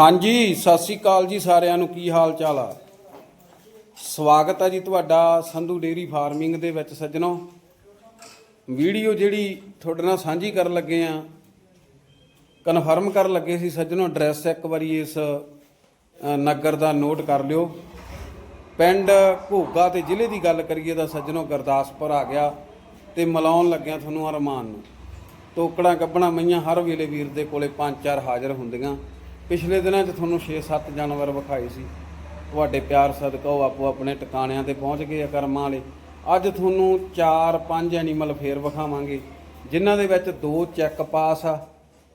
ਹਾਂਜੀ, ਸਤਿ ਸ੍ਰੀ ਅਕਾਲ ਜੀ ਸਾਰਿਆਂ ਨੂੰ। ਕੀ ਹਾਲ ਚਾਲ ਆ? ਸਵਾਗਤ ਆ ਜੀ ਤੁਹਾਡਾ ਸੰਧੂ ਡੇਰੀ ਫਾਰਮਿੰਗ ਦੇ ਵਿੱਚ ਸੱਜਣੋ। ਵੀਡੀਓ ਜਿਹੜੀ ਤੁਹਾਡੇ ਨਾਲ ਸਾਂਝੀ ਕਰਨ ਲੱਗੇ ਆ, ਕਨਫਰਮ ਕਰਨ ਲੱਗੇ ਸੀ ਸੱਜਣੋ, ਐਡਰੈਸ ਇੱਕ ਵਾਰੀ ਇਸ ਨਗਰ ਦਾ ਨੋਟ ਕਰ ਲਿਓ। ਪਿੰਡ ਘੋਗਾ ਤੇ ਜ਼ਿਲ੍ਹੇ ਦੀ ਗੱਲ ਕਰੀਏ ਤਾਂ ਸੱਜਣੋ ਗੁਰਦਾਸਪੁਰ ਆ ਗਿਆ ਤੇ ਮਿਲਾਉਣ ਲੱਗਿਆ ਤੁਹਾਨੂੰ ਅਰਮਾਨ ਨੂੰ। ਟੋਕੜਾਂ ਕੱਢਣਾ ਮਈਆਂ ਹਰ ਵੇਲੇ ਵੀਰ ਦੇ ਕੋਲੇ ਪੰਜ ਚਾਰ ਹਾਜ਼ਰ ਹੁੰਦੀਆਂ। ਪਿਛਲੇ ਦਿਨਾਂ 'ਚ ਤੁਹਾਨੂੰ 6-7 ਜਾਨਵਰ ਵਿਖਾਏ ਸੀ। ਤੁਹਾਡੇ ਪਿਆਰ ਸਦਕਾ ਉਹ ਆਪੋ ਆਪਣੇ ਟਿਕਾਣਿਆਂ ਤੇ ਪਹੁੰਚ ਗਏ ਆ ਕਰਮਾਂ ਵਾਲੇ। ਅੱਜ ਤੁਹਾਨੂੰ 4-5 ਐਨੀਮਲ ਫੇਰ ਵਿਖਾਵਾਂਗੇ, ਜਿਨ੍ਹਾਂ ਦੇ ਵਿੱਚ ਦੋ ਚੈੱਕ ਪਾਸ ਆ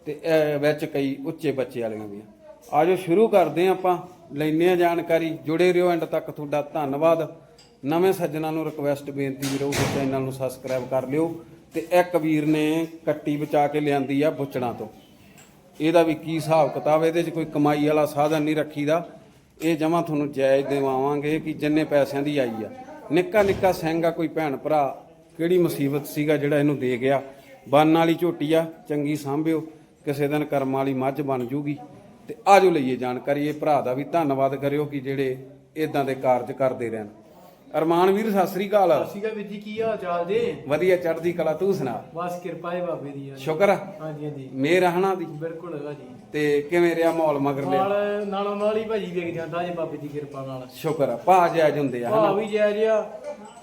ਤੇ ਵਿੱਚ ਕਈ ਉੱਚੇ ਬੱਚੇ ਵਾਲੀਆਂ ਵੀ ਆ। ਆਜੋ ਸ਼ੁਰੂ ਕਰਦੇ ਹਾਂ ਆਪਾਂ ਲੈਨੇ ਆ ਜਾਣਕਾਰੀ, ਜੁੜੇ ਰਹੋ ਐਂਡ ਤੱਕ ਤੁਹਾਡਾ ਧੰਨਵਾਦ। ਨਵੇਂ ਸੱਜਣਾਂ ਨੂੰ ਰਿਕਵੈਸਟ ਬੇਨਤੀ ਵੀ ਰਹੂਗੀ ਚੈਨਲ ਨੂੰ ਸਬਸਕ੍ਰਾਈਬ ਕਰ ਲਿਓ। ਤੇ ਇੱਕ ਵੀਰ ਨੇ ਕੱਟੀ ਬਚਾ ਕੇ ਲਿਆਂਦੀ ਆ ਬੁੱਚਣਾ ਤੋਂ। ਇਹਦਾ ਵੀ ਕੀ ਹਿਸਾਬ ਕਿਤਾਬ ਇਹਦੇ 'ਚ ਕੋਈ ਕਮਾਈ ਵਾਲਾ ਸਾਧਨ ਨਹੀਂ ਰੱਖੀਦਾ। ਇਹ ਜਮਾ ਤੁਹਾਨੂੰ ਜਾਇਜ਼ ਦੇਵਾਵਾਂਗੇ ਕਿ ਜਿੰਨੇ ਪੈਸਿਆਂ ਦੀ ਆਈ ਆ। ਨਿੱਕਾ ਨਿੱਕਾ ਸਿੰਘ ਕੋਈ ਭੈਣ ਭਰਾ ਕਿਹੜੀ ਮੁਸੀਬਤ ਸੀਗਾ ਜਿਹੜਾ ਇਹਨੂੰ ਦੇ ਗਿਆ? ਬੰਨ ਵਾਲੀ ਝੋਟੀ ਆ, ਚੰਗੀ ਸਾਂਭਿਓ, ਕਿਸੇ ਦਿਨ ਕਰਮ ਵਾਲੀ ਮੱਝ ਬਣ ਜੂਗੀ। ਤੇ ਆਜੋ ਲਈਏ ਜਾਣਕਾਰੀ, ਇਹ ਭਰਾ ਦਾ ਵੀ ਧੰਨਵਾਦ ਕਰਿਓ ਕਿ ਜਿਹੜੇ ਇਦਾਂ ਦੇ ਕਾਰਜ ਕਰਦੇ ਰਹਿਣ। ਅਰਮਾਨ ਵੀਰ ਸਤਿ ਸ੍ਰੀ ਅਕਾਲ। ਸੀਗਾ ਵੀਰ ਜੀ ਕੀ ਹਾਲ ਚਾਲ ਜੀ? ਵਧੀਆ ਚੜ੍ਹਦੀ ਕਲਾ ਤੂੰ ਸੁਣਾ? ਬਸ ਕਿਰਪਾ ਹੈ ਬਾਬੇ ਦੀ ਯਾਰ ਸ਼ੁਕਰ ਆ, ਹਾਂਜੀ ਹਾਂਜੀ। ਮੇਰ ਹਨਾ ਦੀ? ਬਿਲਕੁਲ ਹੈਗਾ ਜੀ। ਤੇ ਕਿਵੇਂ ਰਿਹਾ ਮਾਹੌਲ ਮਗਰ ਲਿਆ? ਨਾਲ ਨਾਲੋਂ ਨਾਲ ਹੀ ਭਾਜੀ ਵੇਖ ਜਾਂਦਾ ਜੀ ਬਾਬੇ ਦੀ ਕਿਰਪਾ ਨਾਲ। ਸ਼ੁਕਰ ਆ ਭਾ ਜਾਇਜ਼ ਹੁੰਦੇ ਆ ਭਾਅ ਹਨਾ? ਵੀ ਜਾਇਜ਼ ਆ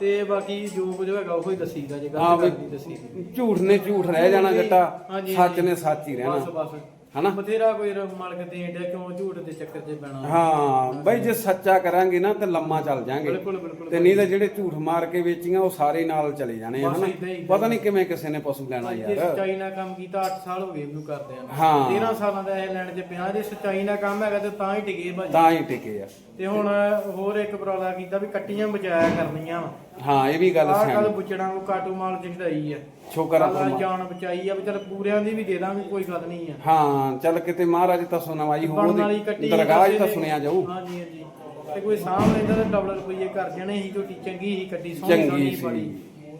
ਤੇ ਬਾਕੀ ਜੋ ਕੁਝ ਹੈਗਾ ਉਹ ਹੀ ਦੱਸੀਦਾ ਜੇ ਹਾਂ ਗੱਲ ਵੀ ਕਰਨੀ ਦੱਸੀ। ਝੂਠ ਨੇ ਝੂਠ ਰਹਿ ਜਾਣਾ ਜੱਟਾ ਹਾਂਜੀ, ਸੱਚ ਨੇ ਸੱਚ ਹੀ ਬਸ ਰਹਿਣਾ ਬਸ। ਹਨਾ? ਬਥੇਰਾ ਕੋਈ ਰ- ਮਾਲਕ ਦੇਣ ਡਿਆ ਕਿਉਂ ਝੂਠ ਦੇ ਚੱਕਰ 'ਚ ਪੈਣਾ। ਹਾਂ ਬਈ ਜੇ ਸੱਚਾ ਕਰਾਂਗੇ ਨਾ ਤੇ ਲੰਮਾ ਚੱਲ ਜਾਾਂਗੇ। ਬਿਲਕੁਲ ਬਿਲਕੁਲ ਤੇ ਨਹੀਂ ਤਾਂ ਜਿਹੜੇ ਝੂਠ ਮਾਰ ਕੇ ਵੇਚੀਆਂ ਉਹ ਸਾਰੇ ਨਾਲ ਚਲੇ ਜਾਣੇ ਆ ਹਨਾ? ਪਤਾ ਨਹੀਂ ਕਿਵੇਂ ਕਿਸੇ ਨੇ ਪਸ਼ੂ ਲੈਣਾ ਯਾਰ। ਸੱਚਾਈ ਨਾਲ ਕੰਮ ਕੀਤਾ 8 ਸਾਲ ਹੋ ਗਏ ਇਹਨੂੰ ਕਰਦੇ ਆ। ਹਾਂ। 13 ਸਾਲਾਂ ਦਾ ਇਹ ਲੈਣ 'ਚ ਪਿਆ ਜੇ ਸੱਚਾਈ ਨਾਲ ਕੰਮ ਹੈਗਾ ਤੇ ਤਾਂ ਹੀ ਟਿਕੇ ਭਾਜੀ ਤਾਂ ਹੀ ਟਿਕੇ ਆ। ਤੇ ਹੁਣ ਹੋਰ ਇੱਕ ਪ੍ਰੋਬਲਮ ਕੀਤਾ ਵੀ ਕੱਟੀਆਂ ਬਚਾਇਆ ਕਰਨੀਆਂ ਹਾਂ ਇਹ ਵੀ ਗੱਲ ਆਹ ਗੱਲ ਸਿਆਣੀ ਬੁੱਚੜਾ ਨੂੰ ਕਾਟੂ ਮਾਲ ਚੜਾਈ ਆ। ਸ਼ੁਕਰ ਆ ਅੱਲਾ ਜਾਨ ਬਚਾਈ ਆ ਵੀ ਚਲ ਪੂਰਿਆਂ ਦੀ ਵੀ ਦੇ ਦਾਂਗੇ ਕੋਈ ਗੱਲ ਨਹੀਂ ਆ। ਹਾਂ ਚੱਲ ਕਿਤੇ ਮਹਾਰਾਜ ਤਾਂ ਸੁਣਵਾਈ ਬਣਨ ਵਾਲੀ ਕੱਟੀ ਦਰਗਾਹ 'ਚ ਤਾਂ ਸੁਣਿਆ ਜਾਊ। ਹਾਂਜੀ ਹਾਂਜੀ। ਤੇ ਕੋਈ ਸਾਹਮਣੇ ਲੈਂਦਾ ਤਾਂ ਡਬਲ ਰੁਪਏ ਕਰ ਜਾਣੇ ਸੀ ਝੋਟੀ ਚੰਗੀ ਸੀ ਕੱਟੀ ਸੋਹਣੀ ਚੰਗੀ ਸੋਹਣੀ ਸੀ। ਬੜੀ।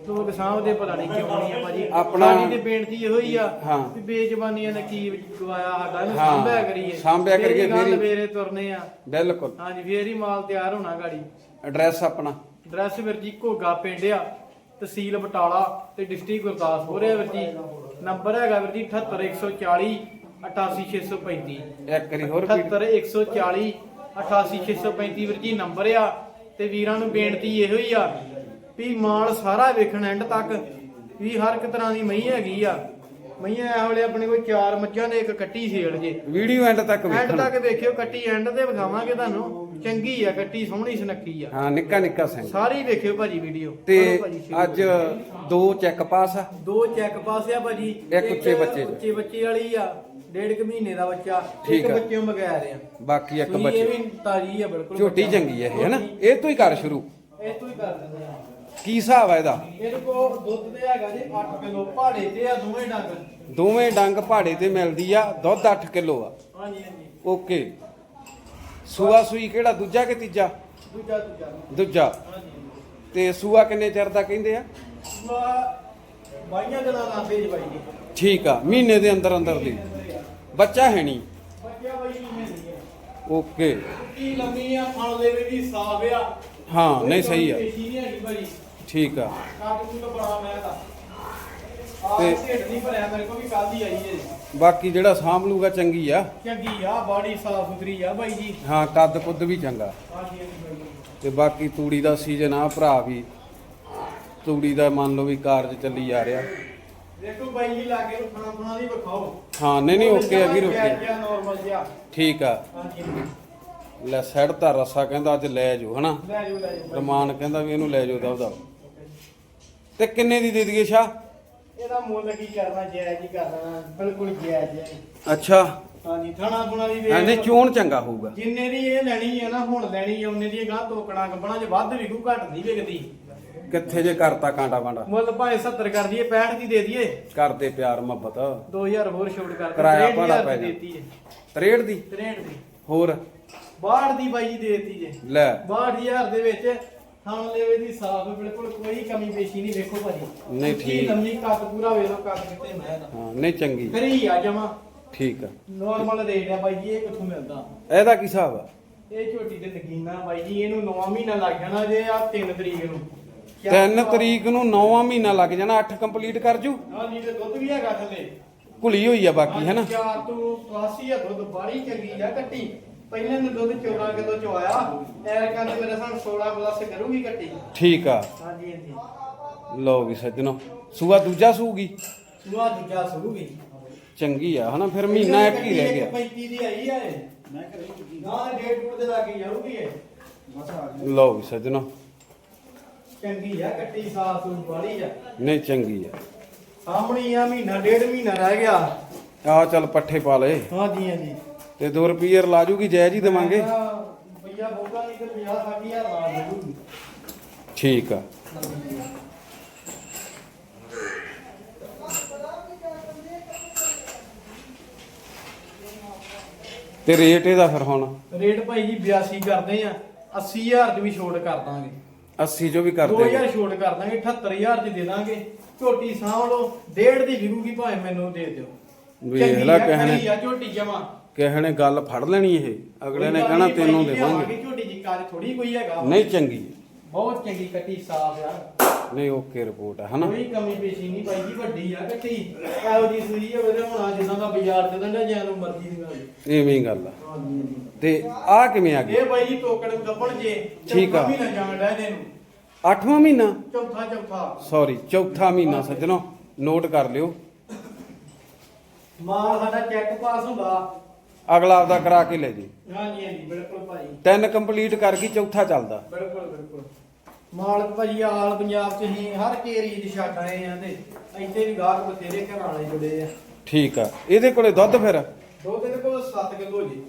ਲੋਕ ਸਾਹਮਣੇ ਪਤਾ ਨਹੀਂ ਕਿਉਂ ਨਹੀਂ ਆ ਭਾਜੀ। ਆਪਣਾ- ਸਾਡੀ ਤੇ ਬੇਨਤੀ ਇਹੋ ਹੀ ਆ ਹਾਂ। ਵੀ ਬੇਜ਼ਬਾਨੀਆਂ ਨੇ ਕੀ ਗਵਾਇਆ ਸਾਡਾ ਇਹਨੂੰ ਹਾਂ। ਸਾਂਭਿਆ ਕਰੀਏ। ਸਾਂਭਿਆ ਫੇਰ ਹੀ ਕਰੀਏ, ਗਾਂਹ ਫੇਰ ਹੀ- ਲਵੇਰੇ ਤੁਰਨੇ ਆ। ਬਿਲਕੁਲ। ਹਾਂਜੀ ਫੇਰ ਹੀ ਮਾਲ ਤਿਆਰ ਹੋਣਾ ਗਾੜੀ। ਐਡਰੈਸ ਆਪਣਾ। ਡਰੈਸ ਵੀਰ ਜੀ ਘੋਗਾ ਪਿੰਡ ਆ। ਤਹਿਸੀਲ ਬਟਾਲਾ ਤੇ ਡਿਸਟ੍ਰਿਕਟ ਗੁਰਦਾਸਪੁਰ। ਹੈ ਵੀਰ ਜੀ ਨੰਬਰ ਹੈਗਾ ਵੀਰ ਜੀ 78140 88635 ਇੱਕ ਵਾਰੀ ਹੋਰ ਵੀ 78140 88635 ਵੀਰ ਜੀ ਨੰਬਰ ਆ। ਤੇ ਵੀਰਾਂ ਨੂੰ ਬੇਨਤੀ ਇਹੋ ਹੀ ਆ ਵੀ ਮਾਲ ਸਾਰਾ ਵੇਖਣ ਐਂਡ ਤੱਕ ਵੀ ਹਰ ਇੱਕ ਤਰ੍ਹਾਂ ਦੀ ਮਹੀਂ ਹੈਗੀ ਆ। ਮਈਆਂ ਇਹ ਵੇਲੇ ਆਪਣੇ ਕੋਲ ਚਾਰ ਮੱਝਾਂ ਦੇ ਇੱਕ ਕੱਟੀ ਸੇਲ ਜੇ। ਵੀਡੀਓ ਐਂਡ ਤੱਕ ਐਂਡ ਵੇਖਣਾ। ਤੱਕ ਵੇਖਿਓ ਕੱਟੀ ਐਂਡ ਤੇ ਵਿਖਾਵਾਂਗੇ ਤੁਹਾਨੂੰ। ਚੰਗੀ ਆ ਕੱਟੀ ਸੋਹਣੀ ਸੁਨੱਖੀ ਆ। ਹਾਂ ਨਿੱਕਾ ਨਿੱਕਾ ਸਿੰਘ। ਸਾਰੀ ਵੇਖਿਓ ਭਾਜੀ ਵੀਡੀਓ। ਤੇ ਅੱਜ ਦੋ ਚੈੱਕ ਪਾਸ ਆ। ਦੋ ਚੈੱਕ ਪਾਸ ਆ ਭਾਜੀ। ਇੱਕ ਉੱਚੇ ਬੱਚੇ। ਉੱਚੇ ਬੱਚੇ ਵਾਲੀ ਆ ਡੇਢ ਕੁ ਮਹੀਨੇ ਦਾ ਬੱਚਾ। ਠੀਕ ਇੱਕ ਆ। ਬੱਚਿਆਂ ਬਗੈਰ ਆ। ਬਾਕੀ ਇੱਕ ਇਹ ਬੱਚੇ। ਵੀ ਤਾਜੀ ਆ ਬਿਲਕੁਲ ਝੋਟੀ ਚੰਗੀ ਹੈ ਇਹ ਹੈਨਾ? ਇਹ ਤੋਂ ਹੀ ਕਰ ਸ਼ੁਰੂ। ਇਹ ਤੋਂ ਹੀ ਕਰ ਦਿੰਦੇ ਆ। ਕੀ ਹਿਸਾਬ ਹੈ ਇਹਦਾ? ਇਹਦੇ ਕੋਲ ਦੁੱਧ ਤੇ ਹੈਗਾ ਜੀ 8 ਕਿਲੋ। ਪਹਾੜੇ ਤੇ ਆ ਦੋਵੇਂ ਡੰਗ। ਦੋਵੇਂ ਡੰਗ ਪਹਾੜੇ ਤੇ ਮਿਲਦੀ ਆ ਦੁੱਧ 8 ਕਿਲੋ ਆ। ਹਾਂਜੀ ਹਾਂਜੀ। ਓਕੇ। ਸੂਆ ਸੂਈ ਕਿਹੜਾ ਦੂਜਾ ਕਿ ਤੀਜਾ? ਦੂਜਾ ਦੂਜਾ। ਦੂਜਾ। ਹਾਂਜੀ ਤੇ ਸੂਆ ਕਿੰਨੇ ਚਿਰ ਦਾ ਕਹਿੰਦੇ ਆ? ਸੂਆ ਬਾਈਆਂ ਦਿਨਾਂ ਦਾ ਭੇਜ ਬਾਈ ਜੀ ਠੀਕ ਆ ਮਹੀਨੇ ਦੇ ਅੰਦਰ ਅੰਦਰ ਦੀ। ਬੱਚਾ ਹੈ ਨਹੀਂ। ਬੱਚਾ ਬਾਈ ਦੀ ਹੈ ਓਕੇ। ਕੀ ਲੰਮੀ ਆ ਫਲ ਦੇ ਵੀ ਦੀ ਸਾਫ਼ ਆ। ਹਾਂ ਨਹੀਂ ਸਹੀ ਆ। ਠੀਕ ਆ। ਕਾਟ ਨੂੰ ਬੜਾ ਮੈਂ ਆ ਤੇ- ਢਿੱਡ ਨਹੀਂ ਭਰਿਆ ਮੇਰੇ ਕੋਲ ਵੀ ਕੱਲ ਹੀ ਆਈ ਹੈ। ਬਾਕੀ ਜਿਹੜਾ ਸਾਂਭ ਲੂਗਾ ਚੰਗੀ ਆ। ਚੰਗੀ ਆ ਬਾਡੀ ਸਾਫ਼ ਸੁਥਰੀ ਆ ਬਾਈ ਜੀ। ਹਾਂ ਕੱਦ ਕੁੱਦ ਵੀ ਚੰਗਾ। ਹਾਂਜੀ ਹਾਂਜੀ ਬਾਈ ਜੀ। ਤੇ ਬਾਕੀ ਤੂੜੀ ਦਾ ਸੀਜ਼ਨ ਆ ਭਰਾ ਵੀ। ਤੂੜੀ ਦਾ ਮੰਨ ਲਓ ਵੀ ਕਾਰਜ ਚੱਲੀ ਜਾ ਰਿਹਾ। ਦੇਖੋ ਬਾਈ ਜੀ ਲਾਗੇ ਨੂੰ ਖਾਣਾ ਖਾਣਾ ਦੀ ਵਿਖਾਓ। ਹਾਂ ਨਹੀਂ ਨਹੀਂ ਓਕੇ ਆ ਵੀਰ ਓਕੇ ਨਾਰਮਲ ਠੀਕ ਆ। ਹਾਂਜੀ ਲੈ ਸੈੜ ਤਾਂ ਰਸਾ ਕਹਿੰਦਾ ਅੱਜ ਲੈ ਜਾਓ ਹਨਾ? ਲੈ ਜਾਓ ਲੈ ਜਾਓ ਰਮਾਨ ਕਹਿੰਦਾ ਵੀ ਇਹਨੂੰ ਲੈ ਜਾਓ ਦਬ ਦਬ ਤੇ ਕਿੰਨੇ ਦੀ ਦੇ ਦਈਏ ਸ਼ਾ ਇਹਦਾ ਮੁੱਲ ਕੀ ਕਰਨਾ ਜਾਇਜ਼ ਹੀ ਕਰਨਾ ਬਿਲਕੁਲ ਜਾਇਜ਼ ਹੈ। ਅੱਛਾ। ਹਾਂਜੀ ਥਾਣਾ ਪੁਣਾ ਦੀ ਵੇਖ ਹਾਂਜੀ ਚੋਣ ਚੰਗਾ ਹੋਊਗਾ। ਜਿੰਨੇ ਦੀ ਇਹ ਲੈਣੀ ਹੈ ਨਾ ਹੁਣ ਲੈਣੀ ਹੈ ਉਹਨੇ ਦੀ ਗਾਂ ਤੋਕਣਾ ਕੰਪਣਾ ਚ ਵੱਧ ਵਿਕੂ ਘੱਟ ਨਹੀਂ ਵਿਕਦੀ। ਕਿੱਥੇ ਜੇ ਕਰਤਾ ਕਾਂਟਾ ਕਾਂਟਾ ਮੁੱਲ ਭਾਵੇਂ 70 ਕਰ ਦਈਏ 65 ਦੀ ਦੇ ਦਈਏ। ਕਰਦੇ ਪਿਆਰ ਮੁਹੱਬਤ। 2000 ਹੋਰ ਛੋਟ ਕਰ ਕਿਰਾਇਆ ਭਾੜਾ ਪੈ ਜਾ। ਦੇਤੀ ਹੈ। 63 ਦੀ? 63 ਦੀ। ਹੋਰ? 62 ਦੀ ਬਾਈ ਜੀ ਦੇਤੀ ਜੇ। ਲੈ। 62000 ਦੇ ਵਿੱਚ ਥਾਂ ਲੈਵੇ ਦੀ ਸਾਫ਼ ਬਿਲਕੁਲ ਕੋਈ ਕਮੀ ਪੇਸ਼ੀ ਨਹੀਂ ਵੇਖੋ ਭਾਜੀ। ਨਹੀਂ, ਠੀਕ। ਲੰਮੀ ਕੱਦ ਪੂਰਾ ਵੇਖ ਲਓ ਕੱਦ ਕਿਤੇ ਮੈਂ ਦਾ ਹਾਂ ਨਹੀਂ ਚੰਗੀ। ਫਰੀ ਆ ਜਮਾ। ਠੀਕ ਆ। ਨਾਰਮਲ ਰੇਟ ਆ ਬਾਈ ਜੀ ਇਹ ਕਿੱਥੋਂ ਮਿਲਦਾ? ਇਹਦਾ ਕੀ ਹਿਸਾਬ ਆ? ਇਹ ਝੋਟੀ ਤੇ ਨਗੀਨਾ ਬਾਈ ਜੀ ਇਹਨੂੰ 9 ਮਹੀਨਾ ਲੱਗ ਜਾਣਾ ਜੇ ਆ 3 ਤਰੀਕ ਨੂੰ। 3 ਤਰੀਕ ਨੂੰ 9ਵਾਂ ਮਹੀਨਾ ਲੱਗ ਜਾਣਾ 8 ਕੰਪਲੀਟ ਕਰ ਜੂ। ਹਾਂ ਜੀ ਤੇ ਦੁੱਧ ਵੀ ਹੈਗਾ ਥੱਲੇ। ਘੁਲੀ ਹੋਈ ਆ ਬਾਕੀ ਹੈ ਨਾ ਚਾਰ ਤੋਂ 82 ਆ ਦੁੱਧ ਬਾੜੀ ਚੰਗੀ ਆ ਕੱਟੀ ਪਹਿਲਾਂ ਨੇ ਦੁੱਧ 14 ਕਿਲੋ ਚ ਆਇਆ ਐਰ ਕਹਿੰਦੇ ਮੇਰੇ ਸਾਨ 16 ਪਲੱਸ ਕਰੂਗੀ ਕੱਟੀ ਠੀਕ ਆ। ਹਾਂਜੀ ਹਾਂਜੀ। ਲਓ ਵੀ ਸੱਜਣੋ ਸੂਆ ਦੂਜਾ ਸੂਗੀ? ਸੁਆ ਦੂਜਾ ਸੂਗੀ। ਚੰਗੀ ਆ ਹਨਾ? ਫਿਰ ਮਹੀਨਾ ਇੱਕ ਹੀ ਰਹਿ ਗਿਆ। 35 ਦੀ ਆਈ ਆ ਇਹ। ਮੈਂ ਕਰੀ ਨਾ ਡੇਢ ਫੁੱਟ ਦੇ ਲਾਗੇ ਜਾਊਗੀ ਇਹ। ਲਓ ਵੀ ਸੱਜਣੋ। ਚੰਗੀ ਆ ਕੱਟੀ ਸਾਫ਼ ਸੂਫ ਬਾੜੀ ਆ। ਨਹੀਂ ਚੰਗੀ ਆ। ਸਾਹਮਣੀ ਆ ਮਹੀਨਾ ਡੇਢ ਮਹੀਨਾ ਰਹਿ ਗਿਆ। ਆ ਚੱਲ ਪੱਠੇ ਪਾ ਲਏ। ਹਾਂਜੀ ਹਾਂਜੀ। ਤੇ 2 ਰੁਪਏ ਲਾ ਜੂਗੀ ਜਾਇਜ਼ ਹੀ ਦੇਵਾਂਗੇ। ਭਈਆ ਬੋਗਾ ਨਹੀਂ ਤੇ 50 60000 ਲਾ ਦੇਊਗੀ। ਠੀਕ ਆ। ਤੇ ਰੇਟ ਇਹਦਾ ਫਿਰ ਹੁਣ? ਰੇਟ ਭਾਈ ਜੀ 82 ਕਰਦੇ ਆ 80000 ਚ ਵੀ ਛੋਟ ਕਰ ਦਾਂਗੇ। 80 ਜੋ ਵੀ ਕਰ ਦੇ 2000 ਛੋਟ ਕਰ ਦਾਂਗੇ 78000 ਚ ਦੇ ਦਾਂਗੇ। ਝੋਟੀ ਸਾਂਭ ਲਓ ਡੇਢ ਦੀ ਵਿਕੂਗੀ ਭਾਵੇਂ ਮੈਨੂੰ ਦੇ ਦਿਓ। ਵੇਖ ਚੰਗੀ ਲੈ ਆ, ਕਿਸੇ ਨੇ- ਖਰੀ ਆ ਝੋਟੀ ਜਮਾ। ਕਿਸੇ ਨੇ ਗੱਲ ਫੜ ਲੈਣੀ ਇਹ ਅਗਲੇ ਨੇ ਕਹਿਣਾ ਤੈਨੂੰ ਦੇਵਾਂਗੇ। ਝੋਟੀ ਦੀ ਕਾਰ ਥੋੜੀ ਕੋਈ ਹੈਗਾ। ਨਹੀਂ ਚੰਗੀ। ਬਹੁਤ ਚੰਗੀ ਕੱਟੀ ਸਾਫ਼ ਆ ਨਹੀਂ ਓਕੇ ਰਿਪੋਰਟ ਹੈ ਹਨਾ? ਕੋਈ ਕਮੀ ਪੇਸ਼ੀ ਨਹੀਂ ਭਾਈ ਜੀ ਵੱਡੀ ਆ ਕੱਟੀ। ਇਹੋ ਜੀ ਸੂਈ ਆ ਉਹਦੇ ਹੋਣਾ ਜਿੱਦਾਂ ਦਾ ਬਾਜ਼ਾਰ ਚ ਦੰਡਾ ਜਾਂ ਨੂੰ ਮਰਜ਼ੀ ਦੀ ਗੱਲ ਐਵੇਂ ਹੀ ਗੱਲ ਆ। ਹਾਂਜੀ ਤੇ ਆ ਕਿਵੇਂ ਆ ਗਈ? ਇਹ ਬਾਈ ਜੀ ਟੋਕਣ ਗੱਪਣ ਜੇ ਠੀਕ ਆ। ਵੀ ਨਾ ਜਾਣ ਡੈ ਦੇ ਨੂੰ 8ਵਾਂ ਮਹੀਨਾ? ਚੌਥਾ ਚੌਥਾ। ਸੌਰੀ ਚੌਥਾ ਮਹੀਨਾ ਸੱਜਣੋ ਨੋਟ ਕਰ ਲਿਓ। ਮਾਲ ਸਾਡਾ ਚੈੱਕ ਪਾਸ ਹੁੰਦਾ। ਅਗਲਾ ਆਪਦਾ ਕਰਾ ਕੇ ਲੈ ਜੀ। ਹਾਂਜੀ ਹਾਂਜੀ ਬਿਲਕੁਲ ਭਾਈ ਤਿੰਨ ਕੰਪਲੀਟ ਕਰ ਗਈ ਚੌਥਾ ਚੱਲਦਾ। ਬਿਲਕੁਲ ਬਿਲਕੁਲ। ਭਾਜੀ ਆਲ ਪੰਜਾਬ ਚ ਹੀ ਹਰ ਕੇਰੀ ਦੀ ਛੱਡ ਆਏ ਆ ਤੇ ਇੱਥੇ ਵੀ ਗਾਹਕ ਬਥੇਰੇ ਘਰਾਂ ਵਾਲੇ ਜੁੜੇ ਆ। ਠੀਕ ਆ। ਇਹਦੇ ਕੋਲੇ ਦੁੱਧ ਫਿਰ? ਦੁੱਧ ਦੇ ਕੋਲ 7 ਕਿਲੋ ਜੀ।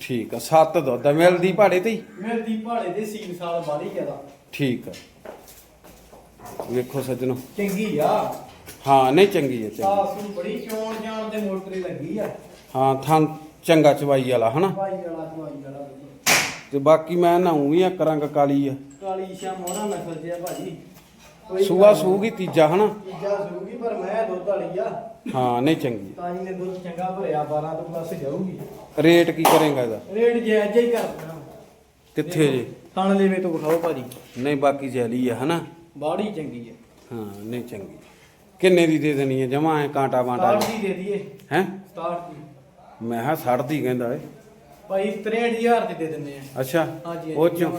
ਠੀਕ ਆ ਸੱਤ ਦੁੱਧ ਆ। ਮਿਲਦੀ ਭਾੜੇ ਤੇ ਹੀ? ਮਿਲਦੀ ਭਾੜੇ ਦੇ ਸੀਲ ਸਾਲ ਬਾਲੀ ਜ਼ਿਆਦਾ। ਠੀਕ ਆ। ਵੇਖੋ ਸੱਜਣੋ। ਚੰਗੀ ਆ। ਹਾਂ ਨਹੀਂ ਚੰਗੀ ਹੈ ਚੰਗੀ ਸਾਸ ਬੜੀ ਚੋਣ ਜਾਣ ਤੇ ਮੋਟਰੀ ਲੱਗੀ ਆ। ਹਾਂ ਥਾਂ ਚੰਗਾ ਚਵਾਈ ਵਾਲਾ ਹਨਾ? ਭਾਈ ਵਾਲਾ ਚਵਾਈ ਵਾਲਾ। ਤੇ ਬਾਕੀ ਮੈਂ ਨਾਉਂ ਵੀ ਇੱਕ ਰੰਗ ਕਾਲੀ ਆ। ਕਾਲੀ ਸ਼ਾ ਮੋਹਰਾ ਨਸਲ ਚ ਆ ਭਾਜੀ। ਕੋਈ ਸੂਆ ਗੱਲ ਸੂਗੀ ਤੀਜਾ ਹਨਾ? ਤੀਜਾ ਸੂਗੀ ਪਰ ਮੈਂ ਦੁੱਧ ਵਾਲੀ ਆ। ਹਾਂ ਨਹੀਂ ਚੰਗੀ। ਤਾਂ ਨੇ ਦੁੱਧ ਚੰਗਾ ਭਰਿਆ 12 ਤੋਂ ਪਲੱਸ ਜਾਊਗੀ। ਰੇਟ ਕੀ ਕਰੇਗਾ ਇਹਦਾ? ਰੇਟ ਜਾਇਜ਼ ਹੀ ਕਰ ਦੇਣਾ। ਕਿੱਥੇ ਜੀ? ਥਣ ਲੈਵੇ ਤੋਂ ਵਿਖਾਓ ਭਾਜੀ। ਨਹੀਂ ਬਾਕੀ ਜੈਲੀ ਆ ਹਨਾ? ਬਾੜੀ ਚੰਗੀ ਹੈ ਹਾਂ ਨਹੀਂ ਚੰਗੀ। ਕਿੰਨੇ ਦੀ ਦੇ ਦੇਣੀ ਹੈ ਜਮਾ ਐ ਕਾਂਟਾ ਬਾਂਟਾ 67 ਦੀ ਦੇ ਦਈਏ। ਹੈ? 67 ਦੀ। ਮੈਂ ਹਾਂ 60 ਦੀ ਕਹਿੰਦਾ ਏ। ਭਾਈ 63000 ਦੀ ਦੇ ਦਿੰਦੇ ਆ। ਅੱਛਾ ਹਾਂਜੀ ਉਹ ਚੋਂ।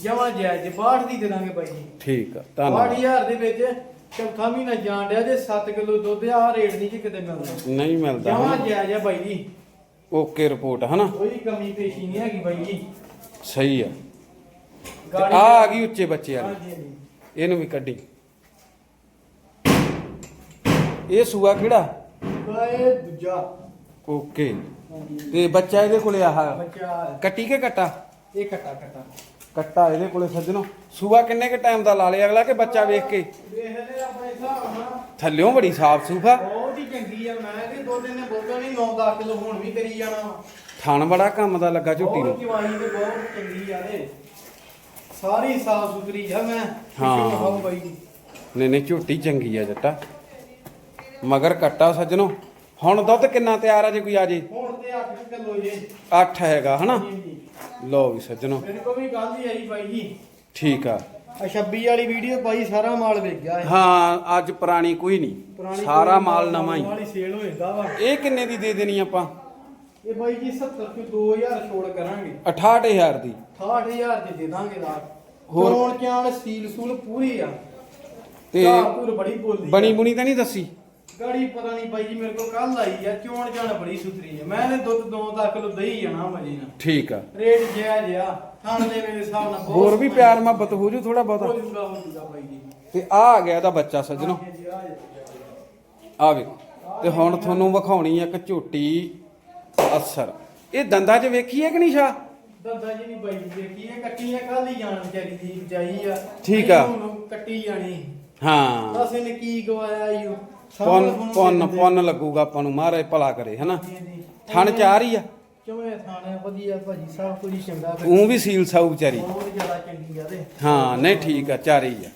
ਜਮਾ ਜਾਇਜ਼ 62 ਦੀ ਦੇ ਦਾਂਗੇ ਭਾਈ ਜੀ। ਠੀਕ ਆ ਧੰਨਵਾਦ। 62000 ਦੇ ਵਿੱਚ ਚੌਥਾ ਮਹੀਨਾ ਜਾਣ ਡਿਆ ਜੇ 7 ਕਿਲੋ ਦੁੱਧ ਆ ਰੇਟ ਨਹੀਂ ਜੀ ਕਿਤੇ ਮਿਲਦਾ। ਨਹੀਂ ਮਿਲਦਾ ਜਮਾ ਹਨਾ। ਜਾਇਜ਼ ਆ ਭਾਈ ਜੀ। ਓਕੇ ਰਿਪੋਰਟ ਹਨਾ। ਕੋਈ ਕਮੀ ਪੇਸ਼ੀ ਨਹੀਂ ਹੈਗੀ ਭਾਈ ਜੀ। ਸਹੀ ਆ। ਤੇ ਆ ਆ ਗਈ ਉੱਚੇ ਬੱਚੇ ਵਾਲੀ। ਹਾਂਜੀ ਹਾਂਜੀ। ਇਹਨੂੰ ਵੀ ਕੱਢੀ। ਇਹ ਸੂਆ ਕਿਹੜਾ? ਬਾਏ ਦੂਜਾ। ਹਾਂਜੀ ਤੇ ਬੱਚਾ ਇਹਦੇ ਕੋਲੇ ਆਹ ਬੱਚਾ ਕੱਟੀ ਕੇ ਕੱਟਾ? ਇਹ ਕੱਟਾ ਕੱਟਾ। ਕੱਟਾ ਇਹਦੇ ਕੋਲੇ ਸੱਜਣੋ ਸੂਆ ਕਿੰਨੇ ਕ ਟਾਈਮ ਦਾ ਲਾ ਲਿਆ ਅਗਲਾ ਕਿ ਬੱਚਾ ਵੇਖ ਕੇ? ਵੇਖਦੇ ਆਪਣੇ ਹਿਸਾਬ ਨਾਲ। ਥੱਲਿਓਂ ਬੜੀ ਸਾਫ਼ ਸੂਫਾ ਬਹੁਤ ਹੀ ਚੰਗੀ ਆ ਮੈਂ ਕਿ ਦੋ ਦਿਨ ਨੇ ਬੋਲਦਾ ਨਹੀਂ 9-10 ਕਿਲੋ ਹੁਣ ਵੀ ਕਰੀ ਜਾਣਾ। ਥਣ ਬੜਾ ਕੰਮ ਦਾ ਲੱਗਾ ਝੁੱਟੀ ਨੂੰ। ਜਵਾਨੀ ਤੇ ਬਹੁਤ ਚੰਗੀ ਆ ਇਹ। ਸਾਰੀ ਸਾਫ਼ ਸੁਥਰੀ ਆ ਮੈਂ ਹਾਂ। ਬਾਈ ਨਹੀਂ ਨਹੀਂ ਝੁੱਟੀ ਚੰਗੀ ਆ ਜੱਟਾ। ਮਗਰ ਕੱਟਾ ਸੱਜਣੋ। ਹੁਣ ਦੁੱਧ ਕਿੰਨਾ ਤਿਆਰ ਆ ਜੇ ਕੋਈ ਆ ਜੇ? ਹੁਣ ਤੇ 8 ਕਿਲੋ ਜੇ। 8 ਹੈਗਾ ਹਨਾ। ਲਓ ਵੀ ਸੱਜਣੋ। ਮੇਰੇ ਕੋਲ ਵੀ ਕੱਲ ਹੀ ਆਈ ਬਾਈ ਜੀ। ਠੀਕ ਆ। ਆ 26 ਵਾਲੀ ਵੀਡੀਓ ਬਾਈ ਸਾਰਾ ਮਾਲ ਗਿਆ ਹੈ ਹਾਂ ਅੱਜ ਪੁਰਾਣੀ ਕੋਈ ਨਹੀਂ। ਸਾਰਾ ਮਾਲ ਨਵਾਂ ਹੀ। ਵਾਲੀ ਸੇਲ ਹੋ ਜਾਂਦਾ ਵਾ। ਇਹ ਕਿੰਨੇ ਦੀ ਦੇ ਦੇਣੀ ਆਪਾਂ? ਇਹ ਬਾਈ ਜੀ 70 ਤੋਂ 2000 ਛੋੜ ਕਰਾਂਗੇ। 68000 ਦੀ। 68000 ਦੇ ਦੇ ਦਾਂਗੇ ਦਾ ਹੋਰ? ਹੋਰ ਚਾਣ ਸੀਲ ਸੂਲ ਪੂਰੀ ਆ। ਤੇ ਬੜੀ ਬੋਲਦੀ ਬਣੀ। ਬੁਣੀ ਤਾਂ ਨਹੀਂ ਦੱਸੀ? ਗਾੜੀ ਪਤਾ ਨਹੀਂ ਬਾਈ ਜੀ ਮੇਰੇ ਕੋਲ ਕੱਲ ਆਈ ਆ ਚੋਣ ਜਾਣ ਬੜੀ ਸੁਥਰੀ ਆ ਮੈਂ ਨੇ ਦੁੱਧ ਦੋ ਤੱਕ ਲੋ ਦਈ ਜਾਣਾ ਮਜੇ ਨਾਲ। ਠੀਕ ਆ। ਰੇਟ ਜਾਇਜ਼ ਆ ਖਾਣ ਦੇ ਮੇਰੇ ਹਿਸਾਬ ਨਾਲ ਬਹੁਤ ਹੋਰ ਵੀ ਪਿਆਰ ਮੁਹੱਬਤ ਹੋ ਜੂ ਥੋੜਾ ਹੋ ਬਹੁਤਾ ਹੋ ਬਾਈ ਜੀ। ਤੇ ਆ ਆ ਗਿਆ ਇਹਦਾ ਬੱਚਾ ਸੱਜਣੋ। ਆ ਜਾ। ਆ ਵੇਖੋ। ਤੇ ਹੁਣ ਤੁਹਾਨੂੰ ਵਿਖਾਉਣੀ ਆ ਇੱਕ ਝੋਟੀ ਅਸਰ। ਇਹ ਦੰਦਾਂ 'ਚ ਵੇਖੀ ਹੈ ਕਿ ਨਹੀਂ ਸ਼ਾ ਦੰਦਾ ਜੀ ਨਹੀਂ ਬਾਈ ਜੀ ਦੇਖੀ ਇਹ ਕੱਟੀ ਆ ਕੱਲ ਹੀ ਜਾਣ ਵਿਚਾਰੀ ਦੀ ਜਾਈ ਆ। ਠੀਕ ਆ। ਇਹਨੂੰ ਕੱਟੀ ਜਾਣੀ। ਹਾਂ। ਬਸ ਇਹਨੇ ਕੀ ਗਵਾਇਆ ਈ ਪੁੰਨ ਪੁੰਨ ਪੁੰਨ ਲੱਗੂਗਾ ਆਪਾਂ ਨੂੰ ਮਹਾਰਾਜ ਭਲਾ ਕਰੇ ਹਨਾ? ਥਣ ਚਾਰ ਹੀ ਆ। ਕਿਵੇਂ ਥਾਣੇ ਵਧੀਆ ਭਾਜੀ ਸਭ ਕੁਝ ਚੰਗਾ ਉਹ ਵੀ ਸੀਲ ਸਾਊ ਵਿਚਾਰੀ। ਬਹੁਤ ਜ਼ਿਆਦਾ ਚੰਗੀ ਆ ਤੇ। ਹਾਂ ਨਹੀਂ ਠੀਕ ਆ ਚਾਰ ਹੀ ਆ।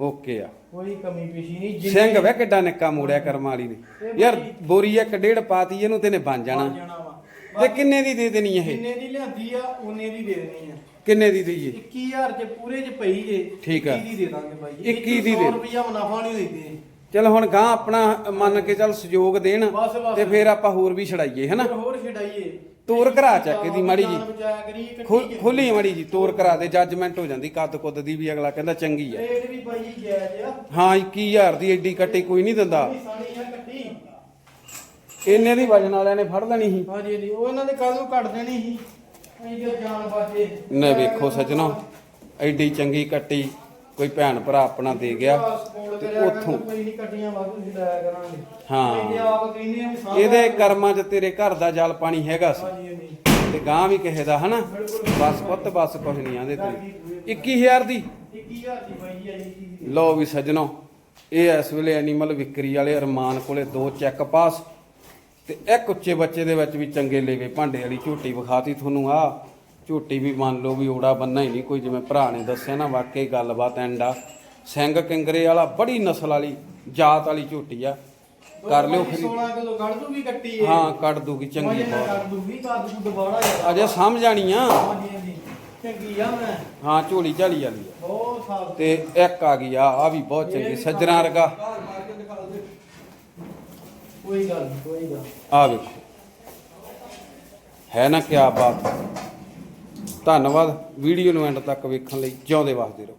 ਓਕੇ ਆ। ਕੋਈ ਕਮੀ ਪੇਸ਼ੀ ਨਹੀਂ ਜਿੰਨੀ- ਸਿੰਘ ਵੇ ਕਿੱਡਾ ਨਿੱਕਾ ਮੋੜਿਆ ਕਰਮ ਵਾਲੀ ਨੇ। ਯਾਰ ਬੋਰੀ ਇੱਕ ਡੇਢ ਪਾਤੀ ਇਹਨੂੰ ਤੇਨੇ ਬਣ ਜਾਣਾ। ਬਣ ਜਾਣਾ ਵਾ। ਤੇ ਕਿੰਨੇ ਦੀ ਦੇ ਦੇਣੀ ਇਹ? ਜਿੰਨੇ ਦੀ ਲਿਆਂਦੀ ਆ ਉਹਨੇ ਦੀ ਦੇ ਦੇਣੀ ਆ। ਕਿੰਨੇ ਦੀ ਦਈਏ? 21000 ਚ ਪੂਰੇ ਚ ਪਈ ਜੇ। ਠੀਕ ਆ। 21 ਦੀ ਦੇ ਦਾਂਗੇ ਬਾਈ 21 ਦੀ ਦੇ। 100 ਰੁਪਿਆ ਮੁਨਾਫਾ ਨਹੀਂ ਦਿੰਦੇ ਚਲ ਹੁਣ ਗਾਂ ਆਪਣਾ ਮੰਨ ਕੇ ਚੱਲ ਸਹਿਯੋਗ ਦੇਣ ਬਸ, ਬਸ। ਤੇ ਫਿਰ ਆਪਾਂ ਹੋਰ ਵੀ ਛੜਾਈਏ ਹਨਾ? ਹੋਰ- ਛਡਾਈਏ। ਤੋਰ ਘਰਾ ਚੱਕ ਇਹਦੀ ਮਾੜੀ ਜੀ। ਕਰੀ, ਜੇ। ਖੁੱਲੀ ਮੜੀ ਜੀ ਤੋਰ ਕਰਾ ਦੇ ਜੱਜਮੈਂਟ ਹੋ ਜਾਂਦੀ ਕੱਦ ਕੁੱਦ ਦੀ ਵੀ ਅਗਲਾ ਕਹਿੰਦਾ ਚੰਗੀ ਆ। ਰੇਟ ਵੀ ਬਾਈ ਜਾਇਜ਼ ਆ। ਹਾਂ 21000 ਦੀ ਐਡੀ ਕੱਟੀ ਕੋਈ ਨਹੀਂ ਦਿੰਦਾ। ਸਾਣੀ ਆ ਕੱਟੀ। ਇੰਨੇ ਦੀ ਵਜਨ ਵਾਲਿਆਂ ਨੇ ਫੜ ਲੈਣੀ ਸੀ। ਹਾਂਜੀ ਹਾਂਜੀ ਉਹ ਇਹਨਾਂ ਦੇ ਕੱਲ ਨੂੰ ਕੱਟ ਦੇਣੀ ਸੀ। ਅਸੀਂ ਜੇ ਜਾਨ ਬਾਜੇ ਨੇ ਵੇਖੋ ਸੱਜਣੋ ਐਡੀ ਚੰਗੀ ਕੱਟੀ। ਕੋਈ ਭੈਣ ਭਰਾ ਆਪਣਾ ਦੇ ਗਿਆ ਤੇ ਉੱਥੋਂ। ਹਾਂ। ਇਹਦੇ ਕਰਮਾਂ 'ਚ ਤੇਰੇ ਘਰ ਦਾ ਜਲ ਪਾਣੀ ਹੈਗਾ ਸੀ। ਤੇ ਗਾਂ ਵੀ ਕਿਸੇ ਦਾ ਹਨਾ? ਬਸ ਪੁੱਤ ਬਸ ਕੁਝ ਨਹੀਂ ਆਂਦੇ ਤੂੰ 21000 ਦੀ? 21000 ਦੀ ਬਾਈ ਲਓ ਵੀ ਸੱਜਣੋ ਇਹ ਇਸ ਵੇਲੇ ਐਨੀਮਲ ਵਿਕਰੀ ਵਾਲੇ ਅਰਮਾਨ ਕੋਲੇ ਦੋ ਚੈੱਕ ਪਾਸ ਤੇ ਇੱਕ ਉੱਚੇ ਬੱਚੇ ਦੇ ਵਿੱਚ ਵੀ ਚੰਗੇ ਲੇਵੇ ਭਾਂਡੇ ਵਾਲੀ ਝੋਟੀ ਵਿਖਾਤੀ ਤੁਹਾਨੂੰ ਆ ਝੋਟੀ ਵੀ ਮੰਨ ਲਓ ਵੀ ਓੜਾ ਬੰਨਾ ਹੀ ਨਹੀਂ ਕੋਈ ਜਿਵੇਂ ਭਰਾ ਨੇ ਦੱਸਿਆ ਨਾ ਵਾਕਈ ਗੱਲਬਾਤ ਐਂਡ ਆ। ਸਿੰਘ ਕਿੰਗਰੇ ਵਾਲਾ ਬੜੀ ਨਸਲ ਵਾਲੀ ਜਾਤ ਵਾਲੀ ਝੋਟੀ ਆ। ਕਰ ਲਿਓ ਫਿਰ। 16 ਕਿਲੋ ਕੱਢ ਦੂਗੀ ਕੱਟੀ ਇਹ। ਹਾਂ ਕੱਢ ਦੂਗੀ ਚੰਗੀ ਬਹੁਤ। ਕੱਢ ਦੂਗੀ ਕੱਦ ਕੁ ਦੁਬਾਰਾ ਅਜੇ ਸਮਝ ਆਣੀ ਆ। ਹਾਂਜੀ ਹਾਂਜੀ। ਚੰਗੀ ਆ ਮੈਂ। ਹਾਂ ਝੋਲੀ ਝਾਲੀ ਵਾਲੀ ਆ। ਬਹੁਤ ਸਾਲ ਤੇ ਇੱਕ ਆ ਗਈ ਆ ਆ ਵੀ ਬਹੁਤ ਚੰਗੀ ਸੱਜਣਾ ਵਰਗਾ। ਕੋਈ ਗੱਲ ਕੋਈ ਗੱਲ। ਆ ਵੇਖੋ। ਹੈ ਨਾ ਕੀ ਬਾਤ। ਧੰਨਵਾਦ। ਵੀਡੀਓ ਨੂੰ ਐਂਡ ਤੱਕ ਵੇਖਣ ਲਈ ਜਿਉਂਦੇ ਵਸਦੇ ਰਹੋ।